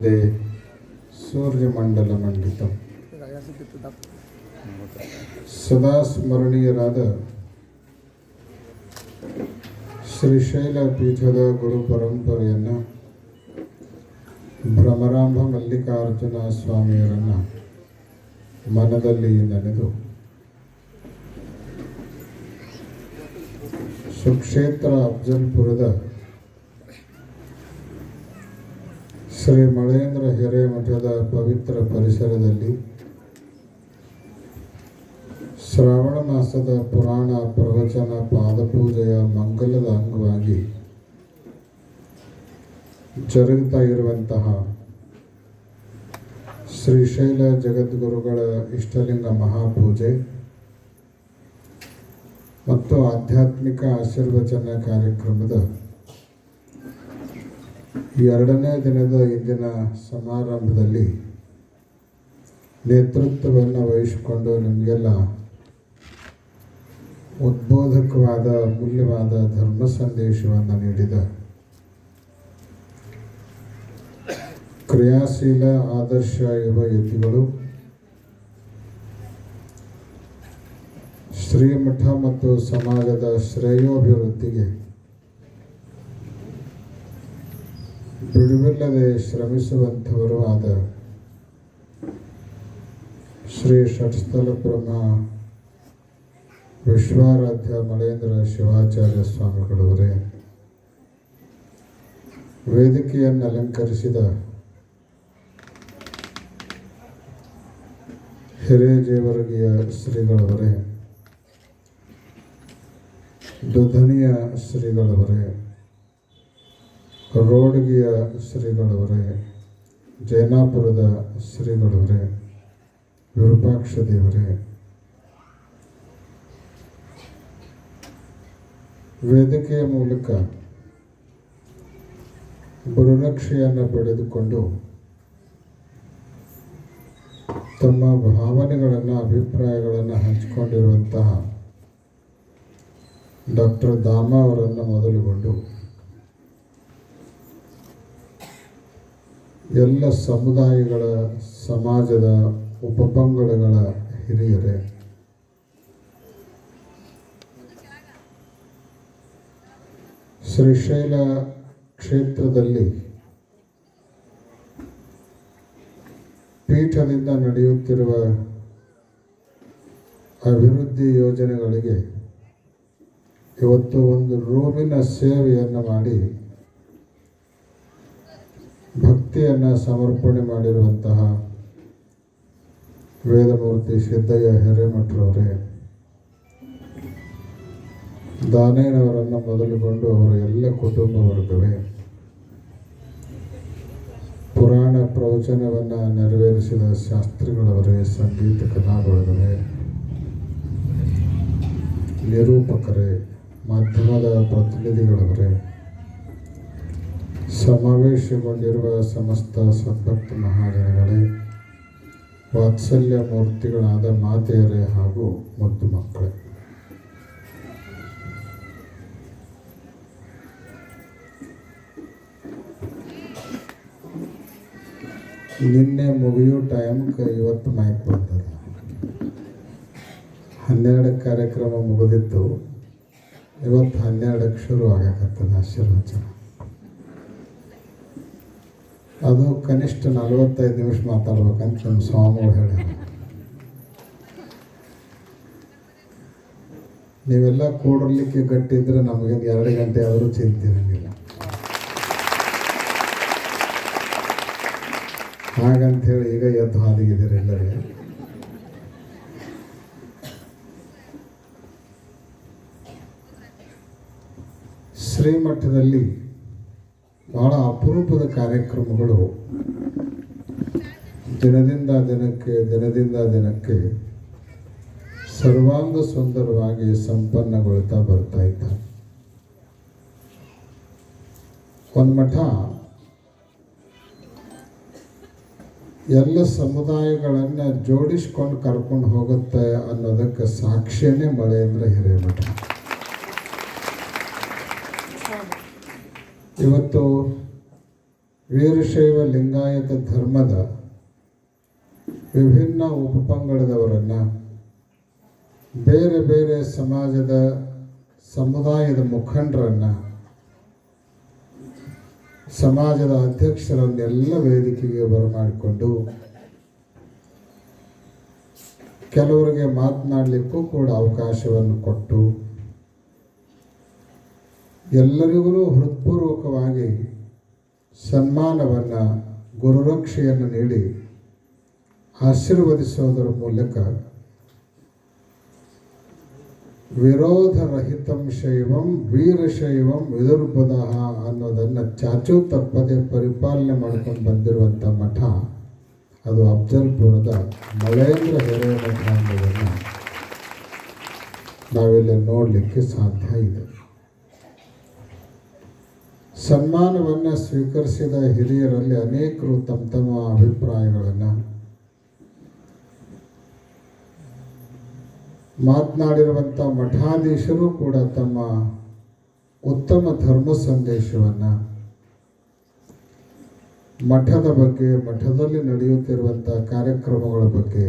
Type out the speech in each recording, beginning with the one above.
They ಸೂರ್ಯಮಂಡಲಮಂಡಿತಂ. ಸದಾ ಸ್ಮರಣೀಯರಾದ ಶ್ರೀಶೈಲ ಪೀಠದ ಗುರು ಪರಂಪರೆಯನ್ನು ಭ್ರಮರಾಂಬ ಮಲ್ಲಿಕಾರ್ಜುನ ಸ್ವಾಮಿಯರನ್ನು ಮನದಲ್ಲಿ ನೆನೆದು ಸುಕ್ಷೇತ್ರ ಅಫ್ಜಲ್ಪುರದ ಶ್ರೀ ಮಳೇಂದ್ರ ಹಿರೇಮಠದ ಪವಿತ್ರ ಪರಿಸರದಲ್ಲಿ ಶ್ರಾವಣ ಮಾಸದ ಪುರಾಣ ಪ್ರವಚನ ಪಾದಪೂಜೆಯ ಮಂಗಲದ ಅಂಗವಾಗಿ ಜರುಗುತ್ತಾ ಇರುವಂತಹ ಶ್ರೀಶೈಲ ಜಗದ್ಗುರುಗಳ ಇಷ್ಟಲಿಂಗ ಮಹಾಪೂಜೆ ಮತ್ತು ಆಧ್ಯಾತ್ಮಿಕ ಆಶೀರ್ವಚನ ಕಾರ್ಯಕ್ರಮದ ಎರಡನೇ ದಿನದ ಇಂದಿನ ಸಮಾರಂಭದಲ್ಲಿ ನೇತೃತ್ವವನ್ನು ವಹಿಸಿಕೊಂಡು ನಿಮಗೆಲ್ಲ ಉದ್ಬೋಧಕವಾದ ಮೂಲ್ಯವಾದ ಧರ್ಮ ಸಂದೇಶವನ್ನು ನೀಡಿದ ಕ್ರಿಯಾಶೀಲ, ಆದರ್ಶ ಯುವ ಯತಿಗಳು ಶ್ರೀಮಠ ಮತ್ತು ಸಮಾಜದ ಶ್ರೇಯೋಭಿವೃದ್ಧಿಗೆ ಬಿಡುವಿಲ್ಲದೆ ಶ್ರಮಿಸುವಂಥವರು ಆದ ಶ್ರೀ ಷಟ್ಸ್ಥಲ ಬ್ರಹ್ಮ ವಿಶ್ವಾರಾಧ್ಯ ಮಲೇಂದ್ರ ಶಿವಾಚಾರ್ಯ ಸ್ವಾಮಿಗಳವರೇ, ವೇದಿಕೆಯನ್ನು ಅಲಂಕರಿಸಿದ ಹಿರೇಜೇವರ್ಗಿಯ ಶ್ರೀಗಳವರೇ, ದುಧನಿಯ ಶ್ರೀಗಳವರೇ ರೋಡ್ಗಿಯ ಶ್ರೀಗಳವರೇ ಜೈನಾಪುರದ ಶ್ರೀಗಳವರೇ ವಿರೂಪಾಕ್ಷ ದೇವರೇ, ವೇದಿಕೆಯ ಮೂಲಕ ಗುರುನಕ್ಷೆಯನ್ನು ಪಡೆದುಕೊಂಡು ತಮ್ಮ ಭಾವನೆಗಳನ್ನು, ಅಭಿಪ್ರಾಯಗಳನ್ನು ಹಂಚಿಕೊಂಡಿರುವಂತಹ ಡಾಕ್ಟರ್ ದಾಮ ಅವರನ್ನು ಮೊದಲುಗೊಂಡು ಎಲ್ಲ ಸಮುದಾಯಗಳ ಸಮಾಜದ ಉಪಪಂಗಡಗಳ ಹಿರಿಯರೇ. ಶ್ರೀಶೈಲ ಕ್ಷೇತ್ರದಲ್ಲಿ ಪೀಠದಿಂದ ನಡೆಯುತ್ತಿರುವ ಅಭಿವೃದ್ಧಿ ಯೋಜನೆಗಳಿಗೆ ಇವತ್ತು ಒಂದು ರೂಮಿನ ಸೇವೆಯನ್ನು ಮಾಡಿ ಭಕ್ತಿಯನ್ನು ಸಮರ್ಪಣೆ ಮಾಡಿರುವಂತಹ ವೇದಮೂರ್ತಿ ಸಿದ್ದಯ್ಯ ಹಿರೇಮಠರವರೇ, ದಾನೇನವರನ್ನು ಮೊದಲುಗೊಂಡು ಅವರ ಎಲ್ಲ ಕುಟುಂಬ ವರ್ಗವೇ, ಪುರಾಣ ಪ್ರವಚನವನ್ನು ನೆರವೇರಿಸಿದ ಶಾಸ್ತ್ರಿಗಳವರೇ, ಸಂಗೀತ ಕಲಾಗಳವರೇ ನಿರೂಪಕರೇ, ಮಾಧ್ಯಮದ ಪ್ರತಿನಿಧಿಗಳವರೇ ಸಮಾವೇಶಗೊಂಡಿರುವ ಸಮಸ್ತ ಸದ್ಭಕ್ತ ಮಹಾಜನಗಳೇ ವಾತ್ಸಲ್ಯ ಮೂರ್ತಿಗಳಾದ ಮಾತೆಯರೇ ಹಾಗೂ ಮುದ್ದು ಮಕ್ಕಳೇ. ನಿನ್ನೆ ಮುಗಿಯೋ ಟೈಮ್ಗೆ ಇವತ್ತು ಮೈಕ್ ಬಂದದ. ಹನ್ನೆರಡು ಕಾರ್ಯಕ್ರಮ ಮುಗಿದಿತ್ತು ಇವತ್ತು ಹನ್ನೆರಡಕ್ಕೆ ಶುರು ಆಗಕತ್ತದ ಆಶೀರ್ವಚನ. ಅದು ಕನಿಷ್ಠ ನಲವತ್ತೈದು ನಿಮಿಷ ಮಾತಾಡ್ಬೇಕಂತ ನಮ್ಮ ಸ್ವಾಮಿಗಳು ಹೇಳಿ ನೀವೆಲ್ಲ ಕೂಡಲಿಕ್ಕೆ ಗಟ್ಟಿದ್ರೆ ನಮಗೆ ಎರಡು ಗಂಟೆ ಆದರೂ ಚಿಂತೆ ಇರಂಗಿಲ್ಲ. ಹಾಗಂತ ಹೇಳಿ ಈಗ ಎದ್ದು ಹಾದಿಗಿದ್ದೀರಿ ಎಲ್ಲರಿಗೆ. ಶ್ರೀಮಠದಲ್ಲಿ ಬಹಳ ಅಪರೂಪದ ಕಾರ್ಯಕ್ರಮಗಳು. ದಿನದಿಂದ ದಿನಕ್ಕೆ ದಿನದಿಂದ ದಿನಕ್ಕೆ ಸರ್ವಾಂಗ ಸುಂದರವಾಗಿ ಸಂಪನ್ನಗೊಳ್ತಾ ಬರ್ತಾ ಇದ್ದ. ಒಂದು ಮಠ ಎಲ್ಲ ಸಮುದಾಯಗಳನ್ನು ಜೋಡಿಸ್ಕೊಂಡು ಕರ್ಕೊಂಡು ಹೋಗುತ್ತೆ ಅನ್ನೋದಕ್ಕೆ ಸಾಕ್ಷಿಯೇ ಅಂದರೆ ಹಿರೇಮಠ. ಇವತ್ತು ವೀರಶೈವ ಲಿಂಗಾಯತ ಧರ್ಮದ ವಿಭಿನ್ನ ಉಪಪಂಗಡದವರನ್ನು ಬೇರೆ ಬೇರೆ ಸಮಾಜದ ಸಮುದಾಯದ ಮುಖಂಡರನ್ನು, ಸಮಾಜದ ಅಧ್ಯಕ್ಷರನ್ನೆಲ್ಲ ವೇದಿಕೆಗೆ ಬರಮಾಡಿಕೊಂಡು ಕೆಲವರಿಗೆ ಮಾತನಾಡಲಿಕ್ಕೂ ಕೂಡ ಅವಕಾಶವನ್ನು ಕೊಟ್ಟು ಎಲ್ಲರಿಗೂ ಹೃತ್ಪೂರ್ವಕವಾಗಿ ಸನ್ಮಾನವನ್ನು, ಗುರುರಕ್ಷೆಯನ್ನು ನೀಡಿ ಆಶೀರ್ವದಿಸೋದರ ಮೂಲಕ ವಿರೋಧರಹಿತಂ ಶೈವಂ ವೀರಶೈವಂ ವಿದುರ್ಬದ ಅನ್ನೋದನ್ನು ಚಾಚೂ ತಪ್ಪದೆ ಪರಿಪಾಲನೆ ಮಾಡ್ಕೊಂಡು ಬಂದಿರುವಂಥ ಮಠ, ಅದು ಅಫ್ಜಲ್ಪುರದ ಮಳೇಂದ್ರ ಹಿರೇಮಠ ಅನ್ನೋದನ್ನು ನಾವೆಲ್ಲ ನೋಡಲಿಕ್ಕೆ ಸಾಧ್ಯ ಇದೆ. ಸನ್ಮಾನವನ್ನು ಸ್ವೀಕರಿಸಿದ ಹಿರಿಯರಲ್ಲಿ ಅನೇಕರು ತಮ್ಮ ತಮ್ಮ ಅಭಿಪ್ರಾಯಗಳನ್ನು ಮಾತನಾಡಿರುವಂಥ ಮಠಾಧೀಶರು ಕೂಡ ತಮ್ಮ ಉತ್ತಮ ಧರ್ಮ ಸಂದೇಶವನ್ನು ಮಠದ ಬಗ್ಗೆ, ಮಠದಲ್ಲಿ ನಡೆಯುತ್ತಿರುವಂಥ ಕಾರ್ಯಕ್ರಮಗಳ ಬಗ್ಗೆ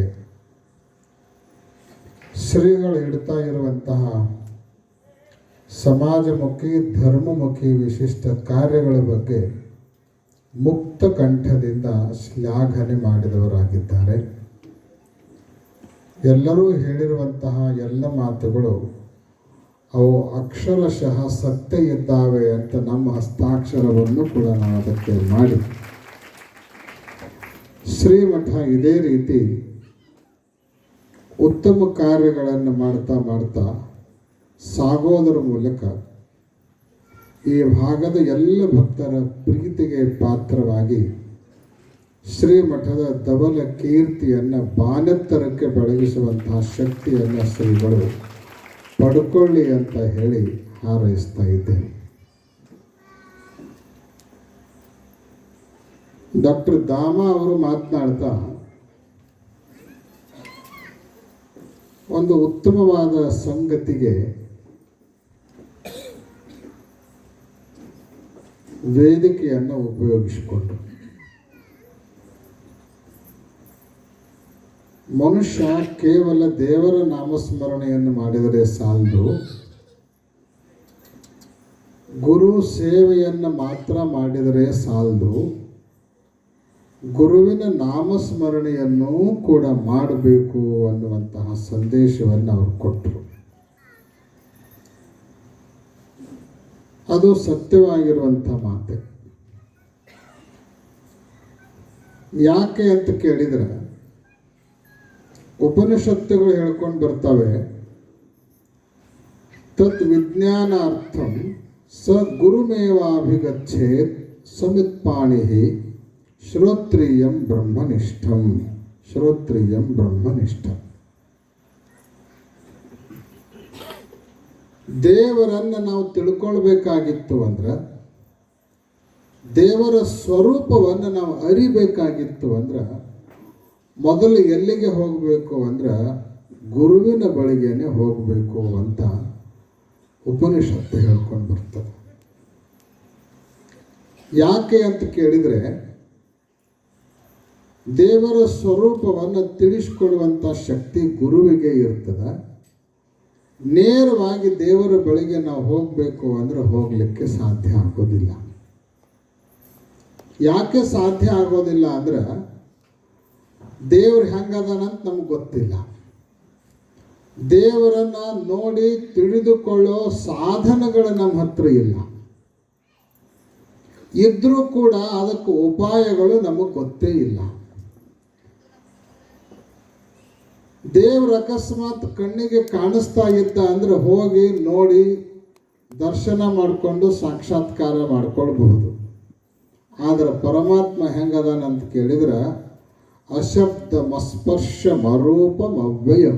ಶ್ರೀಗಳು ಇಡ್ತಾ ಇರುವಂತಹ ಸಮಾಜಮುಖಿ, ಧರ್ಮಮುಖಿ ವಿಶಿಷ್ಟ ಕಾರ್ಯಗಳ ಬಗ್ಗೆ ಮುಕ್ತ ಕಂಠದಿಂದ ಶ್ಲಾಘನೆ ಮಾಡಿದವರಾಗಿದ್ದಾರೆ. ಎಲ್ಲರೂ ಹೇಳಿರುವಂತಹ ಎಲ್ಲ ಮಾತುಗಳು ಅವು ಅಕ್ಷರಶಃ ಸತ್ಯ ಇದ್ದಾವೆ ಅಂತ ನಮ್ಮ ಹಸ್ತಾಕ್ಷರವನ್ನು ಕೂಡ ನಾವು ಅದಕ್ಕೆ ಮಾಡಿ. ಶ್ರೀಮಠ ಇದೇ ರೀತಿ ಉತ್ತಮ ಕಾರ್ಯಗಳನ್ನು ಮಾಡ್ತಾ ಮಾಡ್ತಾ ಸಾಗೋದರ ಮೂಲಕ ಈ ಭಾಗದ ಎಲ್ಲ ಭಕ್ತರ ಪ್ರೀತಿಗೆ ಪಾತ್ರವಾಗಿ ಶ್ರೀಮಠದ ದಬಲ ಕೀರ್ತಿಯನ್ನು ಬಾನೆತ್ತರಕ್ಕೆ ಬೆಳಗಿಸುವಂತಹ ಶಕ್ತಿಯನ್ನು ಶ್ರೀಗಳು ಪಡ್ಕೊಳ್ಳಿ ಅಂತ ಹೇಳಿ ಹಾರೈಸ್ತಾ ಇದ್ದೇನೆ. ಡಾಕ್ಟರ್ ದಾಮ ಅವರು ಮಾತನಾಡ್ತಾ, ಒಂದು ಉತ್ತಮವಾದ ಸಂಗತಿಗೆ ವೇದಿಕೆಯನ್ನು ಉಪಯೋಗಿಸಿಕೊಂಡು. ಮನುಷ್ಯ ಕೇವಲ ದೇವರ ನಾಮಸ್ಮರಣೆಯನ್ನು ಮಾಡಿದರೆ ಸಾಲದು. ಗುರು ಸೇವೆಯನ್ನು ಮಾತ್ರ ಮಾಡಿದರೆ ಸಾಲದು. ಗುರುವಿನ ನಾಮಸ್ಮರಣೆಯನ್ನು ಕೂಡ ಮಾಡಬೇಕು ಅನ್ನುವಂತಹ ಸಂದೇಶವನ್ನು ಅವರು ಕೊಟ್ಟರು. ಅದು ಸತ್ಯವಾಗಿರುವಂಥ ಮಾತೆ ಯಾಕೆ ಅಂತ ಕೇಳಿದರೆ ಉಪನಿಷತ್ತುಗಳು ಹೇಳ್ಕೊಂಡು ಬರ್ತವೆ ತತ್ ವಿಜ್ಞಾನಾರ್ಥಂ ಸ ಗುರುಮೇವಾಭಿಗಚ್ಚೇತ್ ಸಮಿತ್ಪಾಣಿ ಶ್ರೋತ್ರಿಯಂ ಬ್ರಹ್ಮನಿಷ್ಠಂ ಶ್ರೋತ್ರಿಯಂ ಬ್ರಹ್ಮನಿಷ್ಠಂ ದೇವರನ್ನು ನಾವು ತಿಳ್ಕೊಳ್ಬೇಕಾಗಿತ್ತು ಅಂದ್ರೆ, ದೇವರ ಸ್ವರೂಪವನ್ನು ನಾವು ಅರಿಬೇಕಾಗಿತ್ತು ಅಂದ್ರೆ, ಮೊದಲು ಎಲ್ಲಿಗೆ ಹೋಗಬೇಕು ಅಂದ್ರೆ, ಗುರುವಿನ ಬಳಿಗೆನೆ ಹೋಗಬೇಕು ಅಂತ ಉಪನಿಷತ್ತು ಹೇಳ್ಕೊಂಡು ಬರ್ತದೆ. ಯಾಕೆ ಅಂತ ಕೇಳಿದರೆ, ದೇವರ ಸ್ವರೂಪವನ್ನು ತಿಳಿಸ್ಕೊಡುವಂಥ ಶಕ್ತಿ ಗುರುವಿಗೆ ಇರ್ತದೆ. ನೇರವಾಗಿ ದೇವರ ಬಳಿಗೆ ನಾವು ಹೋಗಬೇಕು ಅಂದ್ರೆ ಹೋಗಲಿಕ್ಕೆ ಸಾಧ್ಯ ಆಗೋದಿಲ್ಲ. ಯಾಕೆ ಸಾಧ್ಯ ಆಗೋದಿಲ್ಲ ಅಂದ್ರೆ ದೇವ್ರು ಹೆಂಗದಾನಂತ ನಮ್ಗೆ ಗೊತ್ತಿಲ್ಲ. ದೇವರನ್ನ ನೋಡಿ ತಿಳಿದುಕೊಳ್ಳೋ ಸಾಧನಗಳು ನಮ್ಮ ಹತ್ರ ಇಲ್ಲ. ಇದ್ರೂ ಕೂಡ ಅದಕ್ಕೆ ಉಪಾಯಗಳು ನಮಗೆ ಗೊತ್ತೇ ಇಲ್ಲ. ದೇವ್ರ ಅಕಸ್ಮಾತ್ ಕಣ್ಣಿಗೆ ಕಾಣಿಸ್ತಾ ಇದ್ದ ಅಂದ್ರೆ ಹೋಗಿ ನೋಡಿ ದರ್ಶನ ಮಾಡಿಕೊಂಡು ಸಾಕ್ಷಾತ್ಕಾರ ಮಾಡ್ಕೊಳ್ಬಹುದು. ಆದ್ರೆ ಪರಮಾತ್ಮ ಹೆಂಗದಾನಂತ ಕೇಳಿದ್ರೆ, ಅಶಬ್ದ ಮಸ್ಪರ್ಶ ಮರೂಪ ಅವ್ಯಯಂ.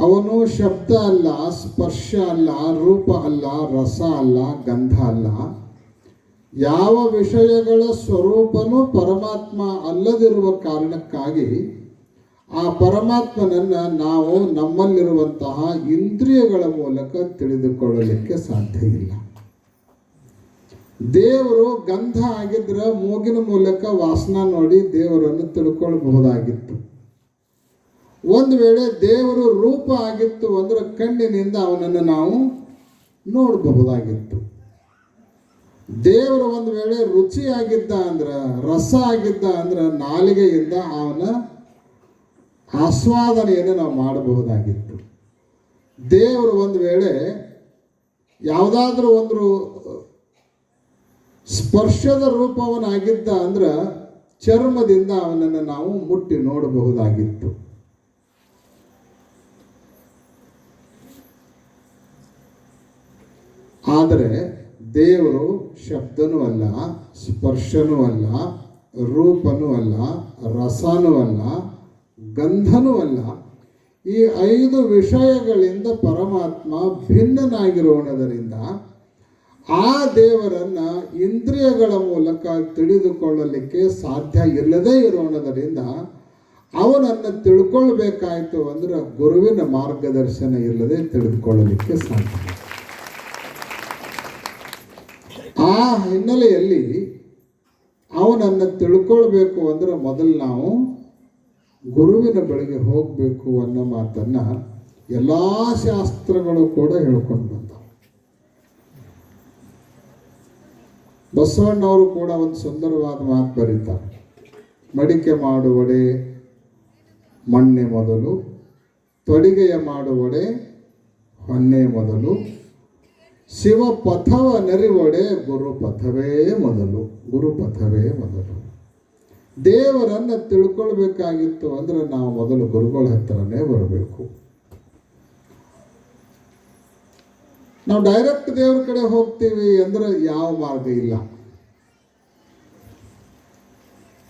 ಅವನು ಶಬ್ದ ಅಲ್ಲ, ಸ್ಪರ್ಶ ಅಲ್ಲ, ರೂಪ ಅಲ್ಲ, ರಸ ಅಲ್ಲ, ಗಂಧ ಅಲ್ಲ. ಯಾವ ವಿಷಯಗಳ ಸ್ವರೂಪನೂ ಪರಮಾತ್ಮ ಅಲ್ಲದಿರುವ ಕಾರಣಕ್ಕಾಗಿ ಆ ಪರಮಾತ್ಮನನ್ನು ನಾವು ನಮ್ಮಲ್ಲಿರುವಂತಹ ಇಂದ್ರಿಯಗಳ ಮೂಲಕ ತಿಳಿದುಕೊಳ್ಳಲಿಕ್ಕೆ ಸಾಧ್ಯ ಇಲ್ಲ. ದೇವರು ಗಂಧ ಆಗಿದ್ರೆ ಮೂಗಿನ ಮೂಲಕ ವಾಸನ ನೋಡಿ ದೇವರನ್ನು ತಿಳ್ಕೊಳ್ಬಹುದಾಗಿತ್ತು. ಒಂದು ವೇಳೆ ದೇವರು ರೂಪ ಆಗಿತ್ತು ಅಂದ್ರೆ ಕಣ್ಣಿನಿಂದ ಅವನನ್ನು ನಾವು ನೋಡಬಹುದಾಗಿತ್ತು. ದೇವರು ಒಂದು ವೇಳೆ ರುಚಿ ಆಗಿದ್ದ ಅಂದ್ರೆ, ರಸ ಆಗಿದ್ದ ಅಂದ್ರೆ ನಾಲಿಗೆಯಿಂದ ಅವನ ಆಸ್ವಾದನೆಯನ್ನು ನಾವು ಮಾಡಬಹುದಾಗಿತ್ತು. ದೇವರು ಒಂದು ವೇಳೆ ಯಾವುದಾದ್ರೂ ಒಂದು ಸ್ಪರ್ಶದ ರೂಪವನಾಗಿದ್ದ ಅಂದ್ರೆ ಚರ್ಮದಿಂದ ಅವನನ್ನು ನಾವು ಮುಟ್ಟಿ ನೋಡಬಹುದಾಗಿತ್ತು. ಆದರೆ ದೇವರು ಶಬ್ದನೂ ಅಲ್ಲ, ಸ್ಪರ್ಶನೂ ಅಲ್ಲ, ರೂಪನೂ ಅಲ್ಲ, ರಸನೂ ಅಲ್ಲ ಗಂಧನೂ ಅಲ್ಲ. ಈ ಐದು ವಿಷಯಗಳಿಂದ ಪರಮಾತ್ಮ ಭಿನ್ನನಾಗಿರೋಣದರಿಂದ ಆ ದೇವರನ್ನು ಇಂದ್ರಿಯಗಳ ಮೂಲಕ ತಿಳಿದುಕೊಳ್ಳಲಿಕ್ಕೆ ಸಾಧ್ಯ ಇಲ್ಲದೇ ಇರೋಣದರಿಂದ ಅವನನ್ನು ತಿಳ್ಕೊಳ್ಬೇಕಾಯಿತು ಅಂದ್ರೆ ಗುರುವಿನ ಮಾರ್ಗದರ್ಶನ ಇಲ್ಲದೆ ತಿಳಿದುಕೊಳ್ಳಲಿಕ್ಕೆ ಸಾಧ್ಯ. ಆ ಹಿನ್ನೆಲೆಯಲ್ಲಿ ಅವನನ್ನು ತಿಳ್ಕೊಳ್ಬೇಕು ಅಂದ್ರೆ ಮೊದಲು ನಾವು ಗುರುವಿನ ಬಳಿಗೆ ಹೋಗಬೇಕು ಅನ್ನೋ ಮಾತನ್ನ ಎಲ್ಲ ಶಾಸ್ತ್ರಗಳು ಕೂಡ ಹೇಳ್ಕೊಂಡು ಬಂದವು. ಬಸವಣ್ಣವರು ಕೂಡ ಒಂದು ಸುಂದರವಾದ ಮಾತು ಬರೀತಾರೆ. ಮಡಿಕೆ ಮಾಡುವಡೆ ಮಣ್ಣೆ ಮೊದಲು, ತೊಡಿಗೆಯ ಮಾಡುವಡೆ ಹೊನ್ನೆ ಮೊದಲು ಶಿವ ಪಥವ ನರಿವಡೆ ಗುರು ಪಥವೇ ಮೊದಲು ಗುರು ಪಥವೇ ಮೊದಲು. ದೇವರನ್ನ ತಿಳ್ಕೊಳ್ಬೇಕಾಗಿತ್ತು ಅಂದ್ರೆ ನಾವು ಮೊದಲು ಗುರುಗಳ ಹತ್ರನೇ ಬರಬೇಕು. ನಾವು ಡೈರೆಕ್ಟ್ ದೇವ್ರ ಕಡೆ ಹೋಗ್ತೀವಿ ಅಂದ್ರೆ ಯಾವ ಮಾರ್ಗ ಇಲ್ಲ.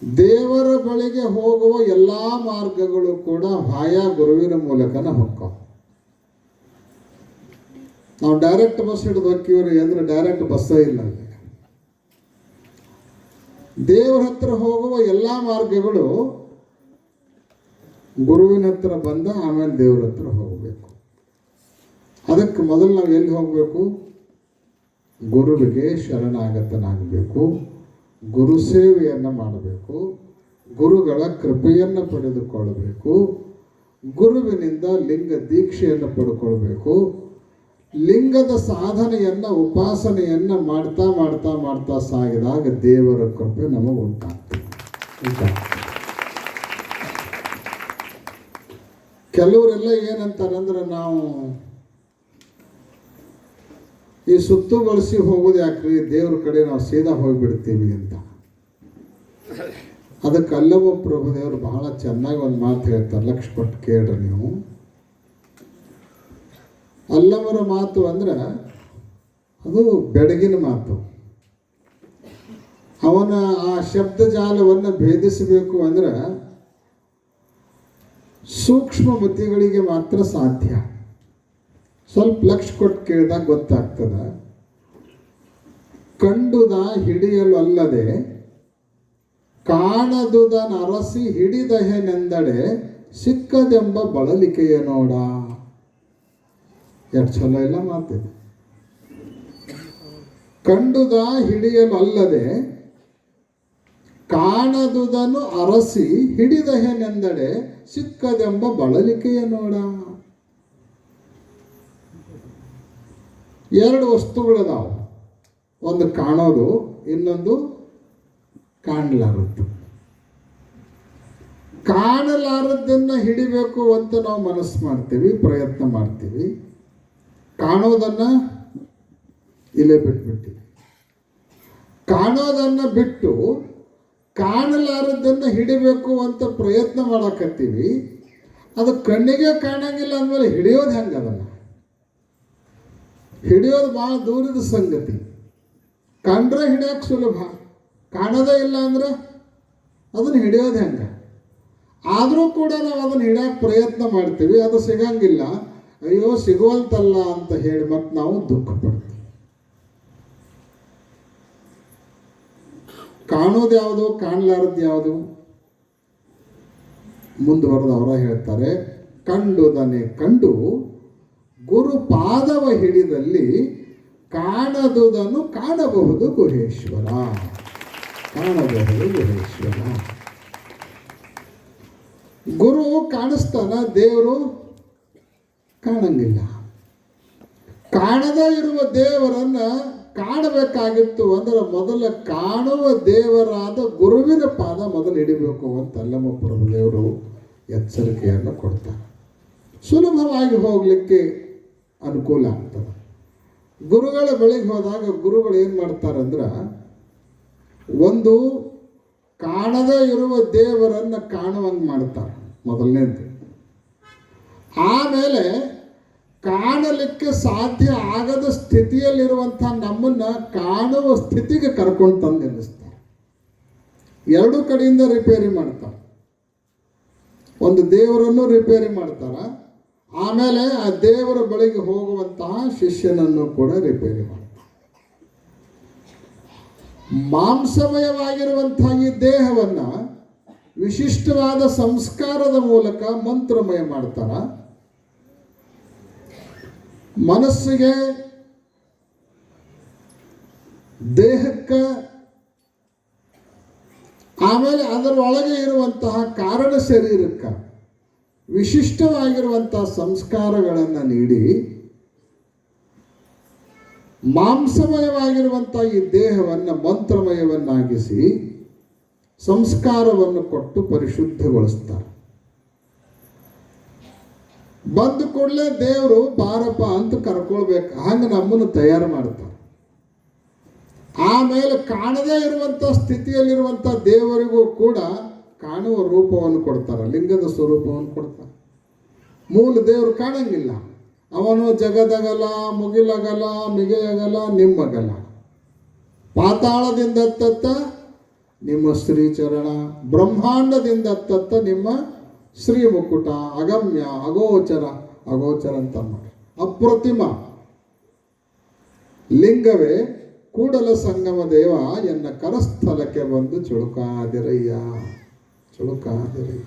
ದೇವರ ಬಳಿಗೆ ಹೋಗುವ ಎಲ್ಲಾ ಮಾರ್ಗಗಳು ಕೂಡ ಬಾಯ ಗುರುವಿನ ಮೂಲಕನ ಹೊಕ್ಕವು ನಾವು ಡೈರೆಕ್ಟ್ ಬಸ್ ಹಿಡಿದು ಹೋಗ್ತೀವ್ರಿ ಅಂದ್ರೆ ಡೈರೆಕ್ಟ್ ಬಸ್ಸೇ ಇಲ್ಲ ದೇವರ ಹತ್ರ ಹೋಗುವ ಎಲ್ಲ ಮಾರ್ಗಗಳು ಗುರುವಿನ ಹತ್ರ ಬಂದ ಆಮೇಲೆ ದೇವರ ಹತ್ರ ಹೋಗಬೇಕು. ಅದಕ್ಕೆ ಮೊದಲು ನಾವು ಎಲ್ಲಿ ಹೋಗಬೇಕು? ಗುರುವಿಗೆ ಶರಣಾಗತನಾಗಬೇಕು. ಗುರು ಸೇವೆಯನ್ನು ಮಾಡಬೇಕು. ಗುರುಗಳ ಕೃಪೆಯನ್ನು ಪಡೆದುಕೊಳ್ಳಬೇಕು ಗುರುವಿನಿಂದ ಲಿಂಗ ದೀಕ್ಷೆಯನ್ನು ಪಡ್ಕೊಳ್ಬೇಕು. ಲಿಂಗದ ಸಾಧನೆಯನ್ನ, ಉಪಾಸನೆಯನ್ನ ಮಾಡ್ತಾ ಮಾಡ್ತಾ ಮಾಡ್ತಾ ಸಾಗಿದಾಗ ದೇವರ ಕೃಪೆ ನಮಗೆ ಉಂಟಾಗ್ತದೆ. ಕೆಲವರೆಲ್ಲ ಏನಂತಾರಂದ್ರೆ ನಾವು ಈ ಸುತ್ತು ಬಳಸಿ ಹೋಗೋದು ಯಾಕ್ರಿ? ದೇವ್ರ ಕಡೆ ನಾವು ಸೀದಾ ಹೋಗಿಬಿಡ್ತೀವಿ ಅಂತ. ಅದಕ್ಕೆ ಅಲ್ಲವ ಪ್ರಭುದೇವರು ಬಹಳ ಚೆನ್ನಾಗಿ ಒಂದು ಮಾತು ಹೇಳ್ತಾರೆ. ಲಕ್ಷ ಕೊಟ್ಟು ಕೇಳ್ರಿ ನೀವು. ಅಲ್ಲವರ ಮಾತು ಅಂದ್ರೆ ಅದು ಬೆಡಗಿನ ಮಾತು. ಅವನ ಆ ಶಬ್ದ ಜಾಲವನ್ನು ಭೇದಿಸಬೇಕು ಅಂದ್ರೆ ಸೂಕ್ಷ್ಮ ಮತಿಗಳಿಗೆ ಮಾತ್ರ ಸಾಧ್ಯ. ಸ್ವಲ್ಪ ಲಕ್ಷ ಕೊಟ್ಟು ಕೇಳಿದಾಗ ಗೊತ್ತಾಗ್ತದ. ಕಂಡುದ ಹಿಡಿಯಲು ಅಲ್ಲದೆ ಕಾಣದುದ ನರಸಿ ಹಿಡಿದಹೆನೆಂದಡೆ ಸಿಕ್ಕದೆಂಬ ಬಳಲಿಕೆಯ ನೋಡ. ಎಷ್ಟು ಚಲೋ ಇಲ್ಲ ಮಾತಿದೆ ಕಂಡುದ ಹಿಡಿಯಲಲ್ಲದೆ ಕಾಣದುದನ್ನು ಅರಸಿ ಹಿಡಿದಹೆನೆಂದಡೆ ಸಿಕ್ಕದೆಂಬ ಬಳಲಿಕೆಯ ನೋಡ. ಎರಡು ವಸ್ತುಗಳದಾವು. ಒಂದು ಕಾಣೋದು, ಇನ್ನೊಂದು ಕಾಣಲಾರದ್ದು. ಕಾಣಲಾರದ್ದನ್ನು ಹಿಡಿಬೇಕು ಅಂತ ನಾವು ಮನಸ್ಸು ಮಾಡ್ತೀವಿ, ಪ್ರಯತ್ನ ಮಾಡ್ತೀವಿ. ಕಾಣೋದನ್ನ ಇಲ್ಲೇ ಬಿಟ್ಬಿಟ್ಟಿವಿ ಕಾಣೋದನ್ನ ಬಿಟ್ಟು ಕಾಣಲಾರದ್ದನ್ನು ಹಿಡಿಬೇಕು ಅಂತ ಪ್ರಯತ್ನ ಮಾಡಕತ್ತೀವಿ. ಅದು ಕಣ್ಣಿಗೆ ಕಾಣಂಗಿಲ್ಲ ಅಂದಮೇಲೆ ಹಿಡಿಯೋದು ಹೆಂಗೆ ಅದನ್ನು ಹಿಡಿಯೋದು ಭಾಳ ದೂರದ ಸಂಗತಿ. ಕಂಡ್ರೆ ಹಿಡಿಯೋಕೆ ಸುಲಭ, ಕಾಣೋದೇ ಇಲ್ಲ ಅಂದ್ರೆ ಅದನ್ನು ಹಿಡಿಯೋದು ಹೆಂಗೆ? ಆದರೂ ಕೂಡ ನಾವು ಅದನ್ನು ಹಿಡಿಯೋಕೆ ಪ್ರಯತ್ನ ಮಾಡ್ತೀವಿ, ಅದು ಸಿಗಂಗಿಲ್ಲ. ಅಯ್ಯೋ, ಸಿಗುವಂತಲ್ಲ ಅಂತ ಹೇಳಿ ಮತ್ತೆ ನಾವು ದುಃಖ ಪಡ್ತೀವಿ. ಕಾಣೋದು ಯಾವುದು, ಕಾಣಲಾರದ್ದು ಯಾವುದು? ಮುಂದುವರೆದು ಅವರ ಹೇಳ್ತಾರೆ ಕಂಡುದನೆ ಕಂಡು, ಗುರು ಪಾದವ ಹಿಡಿದಲ್ಲಿ ಕಾಣದುದನ್ನು ಕಾಣಬಹುದು ಗುಹೇಶ್ವರ. ಕಾಣಬಹುದು ಗುಹೇಶ್ವರ. ಗುರು ಕಾಣಿಸ್ತಾನ, ದೇವರು ಕಾಣಂಗಿಲ್ಲ. ಕಾಣದೇ ಇರುವ ದೇವರನ್ನ ಕಾಣಬೇಕಾಗಿತ್ತು ಅಂದ್ರೆ ಮೊದಲ ಕಾಣುವ ದೇವರಾದ ಗುರುವಿನ ಪಾದ ಮೊದಲು ಹಿಡಿಬೇಕು ಅಂತ ಅಲ್ಲಮ್ಮ ಪ್ರಭುದೇವರು ಎಚ್ಚರಿಕೆಯನ್ನು ಕೊಡ್ತಾರೆ. ಸುಲಭವಾಗಿ ಹೋಗಲಿಕ್ಕೆ ಅನುಕೂಲ ಆಗ್ತದೆ. ಗುರುಗಳ ಬಳಿಗೆ ಹೋದಾಗ ಗುರುಗಳು ಏನು ಮಾಡ್ತಾರಂದ್ರೆ ಒಂದು ಕಾಣದೇ ಇರುವ ದೇವರನ್ನು ಕಾಣುವಂಗೆ ಮಾಡ್ತಾರೆ ಮೊದಲನೇದು. ಆಮೇಲೆ ಕಾಣಲಿಕ್ಕೆ ಸಾಧ್ಯ ಆಗದ ಸ್ಥಿತಿಯಲ್ಲಿರುವಂಥ ನಮ್ಮನ್ನ ಕಾಣುವ ಸ್ಥಿತಿಗೆ ಕರ್ಕೊಂಡು ತಂದು ನಿಲ್ಲಿಸ್ತಾರೆ. ಎರಡು ಕಡೆಯಿಂದ ರಿಪೇರಿ ಮಾಡ್ತಾರೆ. ಒಂದು ದೇವರನ್ನು ರಿಪೇರಿ ಮಾಡ್ತಾರೆ? ಆಮೇಲೆ ಆ ದೇವರ ಬಳಿಗೆ ಹೋಗುವಂತಹ ಶಿಷ್ಯನನ್ನು ಕೂಡ ರಿಪೇರಿ ಮಾಡ್ತಾರೆ. ಮಾಂಸಮಯವಾಗಿರುವಂತಹ ಈ ದೇಹವನ್ನ ವಿಶಿಷ್ಟವಾದ ಸಂಸ್ಕಾರದ ಮೂಲಕ ಮಂತ್ರಮಯ ಮಾಡ್ತಾರ? ಮನಸ್ಸಿಗೆ ದೇಹಕ್ಕೆ ಆಮೇಲೆ ಅದರೊಳಗೆ ಇರುವಂತಹ ಕಾರಣ ಶರೀರಕ್ಕೆ ವಿಶಿಷ್ಟವಾಗಿರುವಂತಹ ಸಂಸ್ಕಾರಗಳನ್ನು ನೀಡಿ ಮಾಂಸಮಯವಾಗಿರುವಂಥ ಈ ದೇಹವನ್ನು ಮಂತ್ರಮಯವನ್ನಾಗಿಸಿ ಸಂಸ್ಕಾರವನ್ನು ಕೊಟ್ಟು ಪರಿಶುದ್ಧಗೊಳಿಸ್ತಾರೆ. ಬಂದ ಕೂಡಲೇ ದೇವರು ಬಾರಪ್ಪ ಅಂತ ಕರ್ಕೊಳ್ಬೇಕು. ಹಂಗೆ ನಮ್ಮನ್ನು ತಯಾರು ಮಾಡ್ತಾರೆ ಆಮೇಲೆ ಕಾಣದೇ ಇರುವಂಥ ಸ್ಥಿತಿಯಲ್ಲಿರುವಂಥ ದೇವರಿಗೂ ಕೂಡ ಕಾಣುವ ರೂಪವನ್ನು ಕೊಡ್ತಾರೆ. ಲಿಂಗದ ಸ್ವರೂಪವನ್ನು ಕೊಡ್ತಾರೆ. ಮೂಲ ದೇವರು ಕಾಣಂಗಿಲ್ಲ. ಅವನು ಜಗದಗಲ, ಮುಗಿಲಗಲ, ಮಿಗೆಯಗಲ, ನಿಮ್ಮಗಲ. ಪಾತಾಳದಿಂದ ತತ್ತ ನಿಮ್ಮ ಶ್ರೀಚರಣ, ಬ್ರಹ್ಮಾಂಡದಿಂದ ತತ್ತ ನಿಮ್ಮ ಶ್ರೀ ಮುಕುಟ, ಅಗಮ್ಯ, ಅಗೋಚರ ಅಗೋಚರ ಅಂತ ಮಾಡಿ ಅಪ್ರತಿಮ. ಲಿಂಗವೇ ಕೂಡಲ ಸಂಗಮ ದೇವ ಎನ್ನ ಕರಸ್ಥಲಕ್ಕೆ ಬಂದು ಚುಳುಕಾದಿರಯ್ಯ. ಚುಳುಕಾದಿರಯ್ಯ.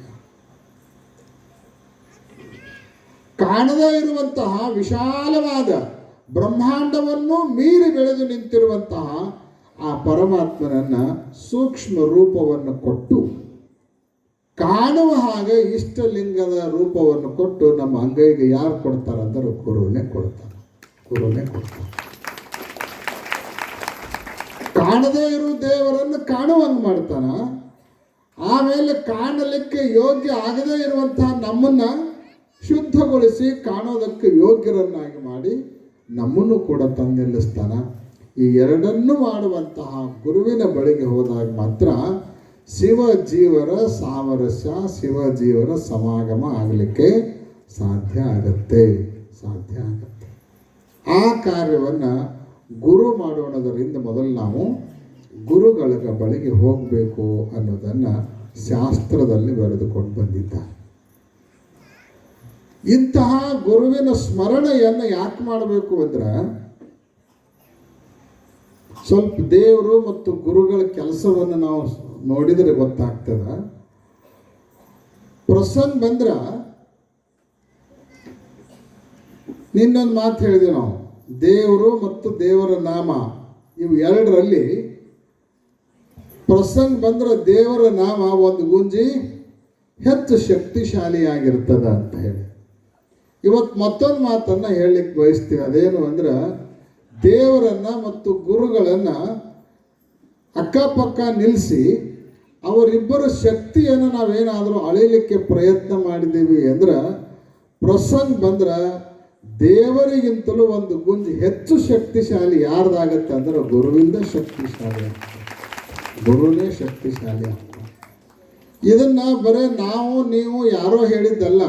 ಕಾಣದೇ ಇರುವಂತಹ ವಿಶಾಲವಾದ ಬ್ರಹ್ಮಾಂಡವನ್ನು ಮೀರಿ ಬೆಳೆದು ನಿಂತಿರುವಂತಹ ಆ ಪರಮಾತ್ಮನನ್ನ ಸೂಕ್ಷ್ಮ ರೂಪವನ್ನು ಕೊಟ್ಟು ಕಾಣುವ ಹಾಗೆ ಇಷ್ಟಲಿಂಗದ ರೂಪವನ್ನು ಕೊಟ್ಟು ನಮ್ಮ ಅಂಗೈಗೆ ಯಾರು ಕೊಡ್ತಾರೆ ಗುರುವನ್ನೇ ಗುರುವೇ ಕೊಡ್ತಾರೆ. ಗುರುವನ್ನೇ ಕೊಡ್ತಾರೆ. ಕಾಣದೇ ಇರುವ ದೇವರನ್ನು ಕಾಣುವಂಗೆ ಮಾಡ್ತಾನ. ಆಮೇಲೆ ಕಾಣಲಿಕ್ಕೆ ಯೋಗ್ಯ ಆಗದೇ ಇರುವಂತಹ ನಮ್ಮನ್ನ ಶುದ್ಧಗೊಳಿಸಿ ಕಾಣೋದಕ್ಕೆ ಯೋಗ್ಯರನ್ನಾಗಿ ಮಾಡಿ ನಮ್ಮನ್ನು ಕೂಡ ತಂದಿಲ್ಲಿಸ್ತಾನ. ಈ ಎರಡನ್ನೂ ಮಾಡುವಂತಹ ಗುರುವಿನ ಬಳಿಗೆ ಹೋದಾಗ ಮಾತ್ರ ಶಿವ ಜೀವರ ಸಾಮರಸ್ಯ ಶಿವ ಜೀವರ ಸಮಾಗಮ ಆಗಲಿಕ್ಕೆ ಸಾಧ್ಯ ಆಗತ್ತೆ ಸಾಧ್ಯ ಆಗತ್ತೆ. ಆ ಕಾರ್ಯವನ್ನು ಗುರು ಮಾಡೋಣದರಿಂದ ಮೊದಲು ನಾವು ಗುರುಗಳ ಬಳಿಗೆ ಹೋಗಬೇಕು ಅನ್ನೋದನ್ನು ಶಾಸ್ತ್ರದಲ್ಲಿ ಬರೆದುಕೊಂಡು ಬಂದಿದ್ದಾರೆ. ಇಂತಹ ಗುರುವಿನ ಸ್ಮರಣೆಯನ್ನು ಯಾಕೆ ಮಾಡಬೇಕು ಅಂದ್ರೆ, ಸ್ವಲ್ಪ ದೇವರು ಮತ್ತು ಗುರುಗಳ ಕೆಲಸವನ್ನು ನಾವು ನೋಡಿದರೆ ಗೊತ್ತಾಗ್ತದ? ಪ್ರಸಂಗ ಬಂದ್ರ, ನಿನ್ನೊಂದು ಮಾತು ಹೇಳಿದೆ ನಾವು. ದೇವರು ಮತ್ತು ದೇವರ ನಾಮ, ಇವು ಎರಡರಲ್ಲಿ ಪ್ರಸಂಗ ಬಂದ್ರೆ ದೇವರ ನಾಮ ಒಂದು ಗುಂಜಿ ಹೆಚ್ಚು ಶಕ್ತಿಶಾಲಿಯಾಗಿರ್ತದ ಅಂತ ಹೇಳಿ. ಇವತ್ತು ಮತ್ತೊಂದು ಮಾತನ್ನ ಹೇಳಲಿಕ್ಕೆ ಬಯಸ್ತೀವಿ ಅದೇನು ಅಂದ್ರೆ, ದೇವರನ್ನ ಮತ್ತು ಗುರುಗಳನ್ನ ಅಕ್ಕಪಕ್ಕ ನಿಲ್ಲಿಸಿ ಅವರಿಬ್ಬರ ಶಕ್ತಿಯನ್ನು ನಾವೇನಾದರೂ ಅಳಿಲಿಕ್ಕೆ ಪ್ರಯತ್ನ ಮಾಡಿದ್ದೀವಿ ಅಂದ್ರೆ ಪ್ರಸಂಗ ಬಂದ್ರೆ ದೇವರಿಗಿಂತಲೂ ಒಂದು ಗುಂಜು ಹೆಚ್ಚು ಶಕ್ತಿಶಾಲಿ ಯಾರ್ದಾಗತ್ತೆ ಅಂದ್ರೆ ಗುರುವಿಂದ ಶಕ್ತಿಶಾಲಿ ಗುರುನೇ ಶಕ್ತಿಶಾಲಿ ಆಗ್ತದೆ. ಇದನ್ನ ಬರೇ ನಾವು, ನೀವು ಯಾರೋ ಹೇಳಿದ್ದಲ್ಲ,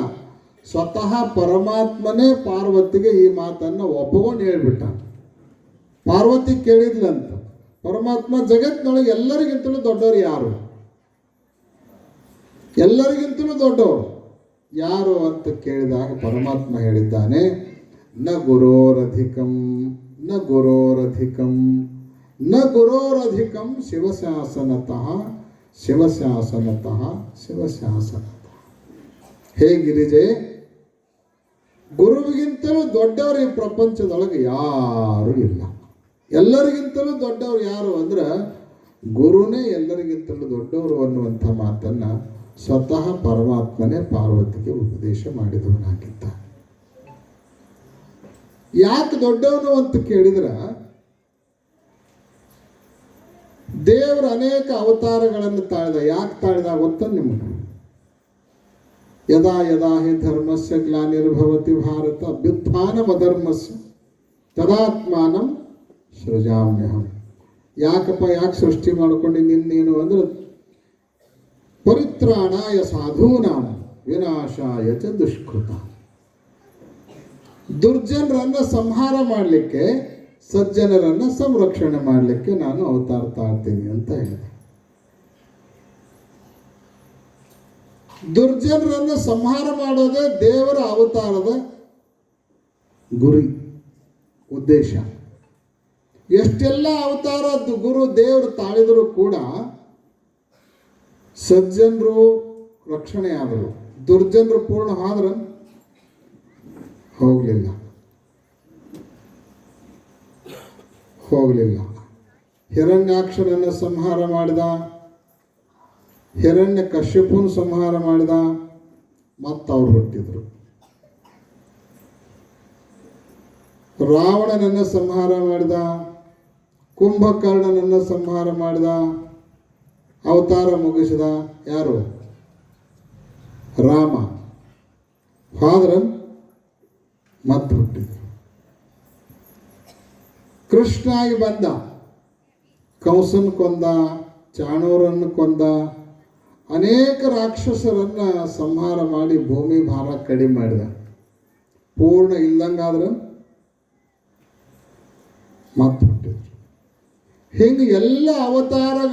ಸ್ವತಃ ಪರಮಾತ್ಮನೇ ಪಾರ್ವತಿಗೆ ಈ ಮಾತನ್ನು ಒಪ್ಪಗೊಂಡು ಹೇಳ್ಬಿಟ್ಟ. ಪಾರ್ವತಿ ಕೇಳಿದ್ಲಂತ. ಪರಮಾತ್ಮ ಜಗತ್ತಿನೊಳಗೆ ಎಲ್ಲರಿಗಿಂತಲೂ ದೊಡ್ಡವರು ಯಾರು? ಎಲ್ಲರಿಗಿಂತಲೂ ದೊಡ್ಡವರು. ಯಾರು ಅಂತ ಕೇಳಿದಾಗ ಪರಮಾತ್ಮ ಹೇಳಿದ್ದಾನೆ, ನ ಗುರೋರಧಿಕಂ ನ ಗುರೋರಧಿಕಂ ನ ಗುರೋರಧಿಕಂ ಶಿವಶಾಸನತಃ ಶಿವಶಾಸನತಃ ಶಿವಶಾಸನತಃ. ಹೇ ಗಿರಿಜೆ ಗುರುವಿಗಿಂತಲೂ ದೊಡ್ಡವರು ಈ ಪ್ರಪಂಚದೊಳಗೆ ಯಾರೂ ಇಲ್ಲ. ಎಲ್ಲರಿಗಿಂತಲೂ ದೊಡ್ಡವರು ಯಾರು ಅಂದ್ರೆ, ಗುರುನೇ ಎಲ್ಲರಿಗಿಂತಲೂ ದೊಡ್ಡವರು ಅನ್ನುವಂಥ ಮಾತನ್ನ ಸ್ವತಃ ಪರಮಾತ್ಮನೇ ಪಾರ್ವತಿಗೆ ಉಪದೇಶ ಮಾಡಿದವನಾಗಿದ್ದ ಯಾಕೆ ದೊಡ್ಡವನು ಅಂತ ಕೇಳಿದ್ರ? ದೇವರ ಅನೇಕ ಅವತಾರಗಳನ್ನು ತಾಳಿದ, ಯಾಕೆ ತಾಳಿದ ಗೊತ್ತ ನಿಮಗೆ? ಯದಾ ಯದಾ ಹಿ ಧರ್ಮಸ್ಯ ಗ್ಲಾನಿರ್ಭವತಿ ಭಾರತ ಅಭ್ಯುತ್ಥಾನಮಧರ್ಮಸ್ಯ ತದಾತ್ಮಾನಂ ಸೃಜಾಮ್ಯಹಂ. ಯಾಕಪ್ಪ ಯಾಕೆ ಸೃಷ್ಟಿ ಮಾಡ್ಕೊಂಡು ನಿನ್ನೇನು ಅಂದ್ರೆ ಪರಿತ್ರಾಣಾಯ ಸಾಧೂನಾಂ ವಿನಾಶಾಯ ಚ ದುಷ್ಕೃತ. ದುರ್ಜನರನ್ನ ಸಂಹಾರ ಮಾಡಲಿಕ್ಕೆ, ಸಜ್ಜನರನ್ನ ಸಂರಕ್ಷಣೆ ಮಾಡಲಿಕ್ಕೆ ನಾನು ಅವತಾರ ತಾಳ್ತೀನಿ ಅಂತ ಹೇಳಿದೆ. ದುರ್ಜನರನ್ನ ಸಂಹಾರ ಮಾಡೋದೇ ದೇವರ ಅವತಾರದ ಗುರಿ, ಉದ್ದೇಶ. ಎಷ್ಟೆಲ್ಲ ಅವತಾರ ಗುರು ದೇವರು ತಾಳಿದರೂ ಕೂಡ ಸಜ್ಜನರು ರಕ್ಷಣೆ ಆದರು. ದುರ್ಜನರು ಪೂರ್ಣ ಆದ್ರ ಹೋಗಲಿಲ್ಲ. ಹೋಗಲಿಲ್ಲ. ಹಿರಣ್ಯಾಕ್ಷರನ್ನ ಸಂಹಾರ ಮಾಡಿದ, ಹಿರಣ್ಯ ಕಶ್ಯಪನ ಸಂಹಾರ ಮಾಡಿದ ಮತ್ತು ಅವ್ರು ಹುಟ್ಟಿದ್ರು. ರಾವಣನನ್ನು ಸಂಹಾರ ಮಾಡಿದ, ಕುಂಭಕರ್ಣನನ್ನು ಸಂಹಾರ ಮಾಡಿದ ಅವತಾರ ಮುಗಿಸಿದ ಯಾರು? ರಾಮ. ಫಾದರನ್ ಮತ್ತೆ ಹುಟ್ಟಿದ್ರು ಕೃಷ್ಣ ಆಗಿ ಬಂದ. ಕಂಸನ್ ಕೊಂದ, ಚಾಣೂರನ್ನು ಕೊಂದ. ಅನೇಕ ರಾಕ್ಷಸರನ್ನ ಸಂಹಾರ ಮಾಡಿ ಭೂಮಿ ಭಾರ ಕಡಿಮೆ ಮಾಡಿದ. ಪೂರ್ಣ ಇಲ್ಲಂಗಾದ್ರೆ ಮತ್ತೆ ಹುಟ್ಟಿದ್ರು ಹಿಂಗೆ ಎಲ್ಲ ಅವತಾರಗಳು